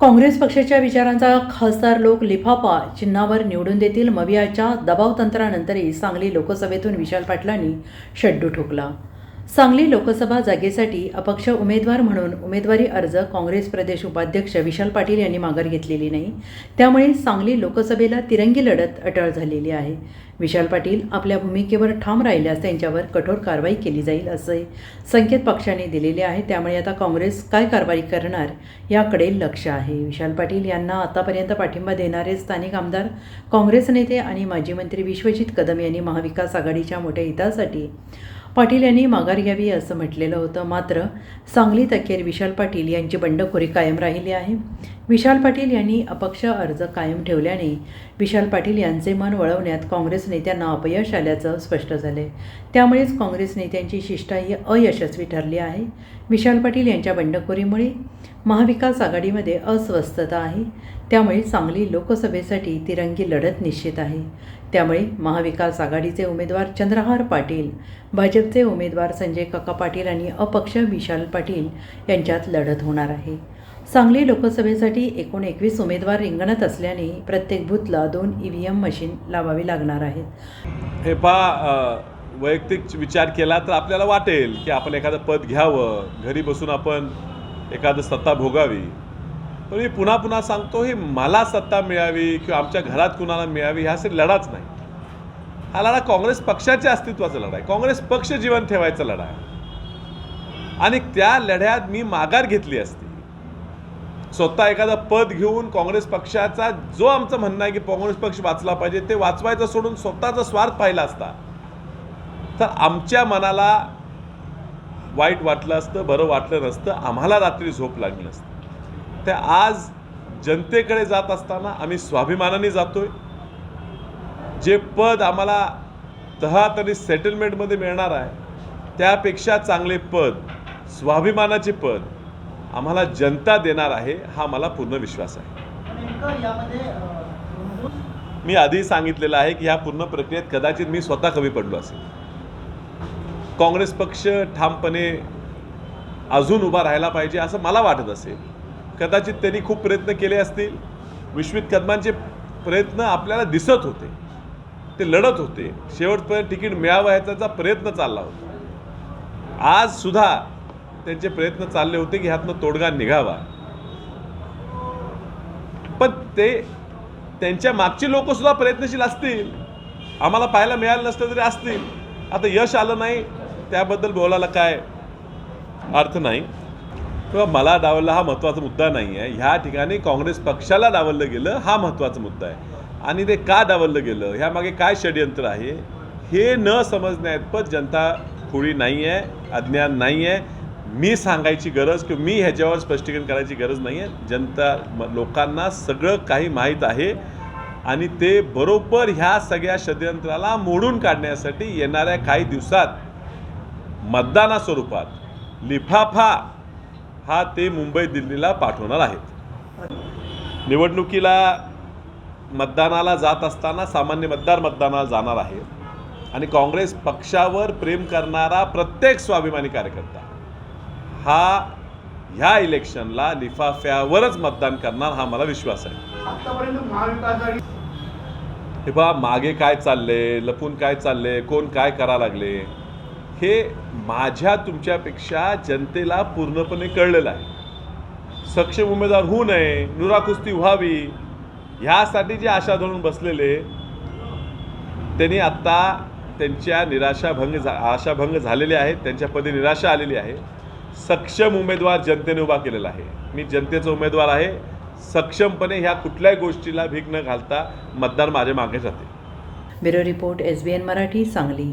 काँग्रेस पक्षाच्या विचारांचा खासदार लोक लिफाफा चिन्हावर निवडून देतील. मवियाच्या दबाव तंत्रानंतरही सांगली लोकसभेतून विशाल पाटलांनी शड्डू ठोकला. सांगली लोकसभा जागेसाठी अपक्ष उमेदवार म्हणून उमेदवारी अर्ज काँग्रेस प्रदेश उपाध्यक्ष विशाल पाटील यांनी माघार घेतलेली नाही. त्यामुळे सांगली लोकसभेला तिरंगी लढत अटळ झालेली आहे. विशाल पाटील आपल्या भूमिकेवर ठाम राहिल्यास त्यांच्यावर कठोर कारवाई केली जाईल असे संकेत पक्षाने दिलेले आहे. त्यामुळे आता काँग्रेस काय कारवाई करणार याकडे लक्ष आहे. विशाल पाटील यांना आतापर्यंत पाठिंबा देणारे स्थानिक आमदार काँग्रेस नेते आणि माजी मंत्री विश्वजित कदम यांनी महाविकास आघाडीच्या मोठ्या हितासाठी पाटील यांनी माघार घ्यावी असं म्हटलेलं होतं. मात्र सांगलीत अखेर विशाल पाटील यांची बंडखोरी कायम राहिली आहे. विशाल पाटील यांनी अपक्ष अर्ज कायम ठेवल्याने विशाल पाटील यांचे मन वळवण्यात काँग्रेस नेत्यांना अपयश आल्याचं स्पष्ट झाले त्यामुळेच काँग्रेस नेत्यांची शिष्टा ही अयशस्वी ठरली आहे. विशाल पाटील यांच्या बंडखोरीमुळे महाविकास आघाडीमध्ये अस्वस्थता आहे. त्यामुळे सांगली लोकसभेसाठी तिरंगी लढत निश्चित आहे. त्यामुळे महाविकास आघाडीचे उमेदवार चंद्रहार पाटील भाजपचे उमेदवार संजय काका पाटील आणि अपक्ष विशाल पाटील यांच्यात लढत होणार आहे. सांगली लोकसभेसाठी एकूण एकवीस उमेदवार रिंगणात असल्याने प्रत्येक बूथला दोन ई व्ही एम मशीन लावावी लागणार आहेत. हे पा वैयक्तिक विचार केला तर आपल्याला वाटेल की आपण एखादं पद घ्यावं. घरी बसून आपण एखादं सत्ता भोगावी पण मी पुन्हा पुन्हा सांगतो ही मला सत्ता मिळावी किंवा आमच्या घरात कुणाला मिळावी ह्यासाठी लढाच नाही. हा लढा काँग्रेस पक्षाच्या अस्तित्वाचा लढा आहे. काँग्रेस पक्ष जीवन ठेवायचा लढा आहे. आणि त्या लढ्यात मी माघार घेतली असती. स्वतः एखादं पद घेऊन काँग्रेस पक्षाचा जो आमचं म्हणणं आहे की काँग्रेस पक्ष वाचला पाहिजे ते वाचवायचं सोडून स्वतःचा स्वार्थ पाहिला असता तर आमच्या मनाला वाईट वाटलं असतं बरं वाटलं नसतं आम्हाला रात्री झोप लागली नसतं. ते आज जनतेकडे जात असताना आम्ही स्वाभिमानाने जातोय. जे पद आम्हाला तहात आणि सेटलमेंटमध्ये मिळणार आहे त्यापेक्षा चांगले पद स्वाभिमानाचे पद आम्हाला जनता देणार आहे हा मला पूर्ण विश्वास आहे. मी आधी सांगितलेलं आहे की ह्या पूर्ण प्रक्रियेत कदाचित मी स्वतः कमी पडलो असेल. काँग्रेस पक्ष ठामपणे अजून उभा राहायला पाहिजे असं मला वाटत असेल. कदाचित त्यांनी खूप प्रयत्न केले असतील. विश्वित कदमांचे प्रयत्न आपल्याला दिसत होते. ते लढत होते. शेवटपर्यंत तिकीट मिळावं प्रयत्न चालला होता. आज सुद्धा त्यांचे प्रयत्न चालले होते की ह्यातनं तोडगा निघावा. पण ते त्यांच्या मागचे लोक सुद्धा प्रयत्नशील असतील. आम्हाला पाहायला मिळालं नसतं तरी असतील. आता यश आलं नाही. त्याबद्दल बोलायला काय अर्थ नाही. किंवा मला डावलला हा महत्त्वाचा मुद्दा नाही आहे. ह्या ठिकाणी काँग्रेस पक्षाला डावललं गेलं हा महत्त्वाचा मुद्दा आहे. आणि ते का डावललं गेलं? ह्यामागे काय षडयंत्र आहे? हे न समजण्यात जनता खुळी नाही आहे अज्ञान नाही आहे. मी सांगायची गरज किंवा मी ह्याच्यावर स्पष्टीकरण करायची गरज नाही आहे. जनता लोकांना सगळं काही माहीत आहे. आणि ते बरोबर ह्या सगळ्या षडयंत्राला मोडून काढण्यासाठी येणाऱ्या काही दिवसात मतदाना स्वरूपात लिफाफा हा ते मुंबई दिल्लीला पाठवणार आहेत. निवडणुकीला मतदानाला जात असताना सामान्य मतदार मतदानाला जाणार आहे. आणि काँग्रेस पक्षावर प्रेम करणारा प्रत्येक स्वाभिमानी कार्यकर्ता हा ह्या इलेक्शनला लिफाफ्यावरच मतदान करणार हा मला विश्वास आहे. हे पहा मागे काय चालले लपून काय चालले कोण काय करा लागले? हे माझ्या तुमच्यापेक्षा जनतेला पूर्णपणे कळलेलं आहे. सक्षम उमेदवार होऊ नये नुरा कुस्ती व्हावी ह्यासाठी जे आशा धरून बसलेले त्यांनी आत्ता त्यांच्या निराशाभंग झा आशाभंग झालेले आहेत त्यांच्यापदी निराशा आलेली आहे. सक्षम उमेदवार जनतेने उभा केलेला आहे. मी जनतेचा उमेदवार आहे. सक्षमपणे ह्या कुठल्याही गोष्टीला भीक न घालता मतदार माझ्या मागे जाते. Bureau report S B N Marathi Sangli.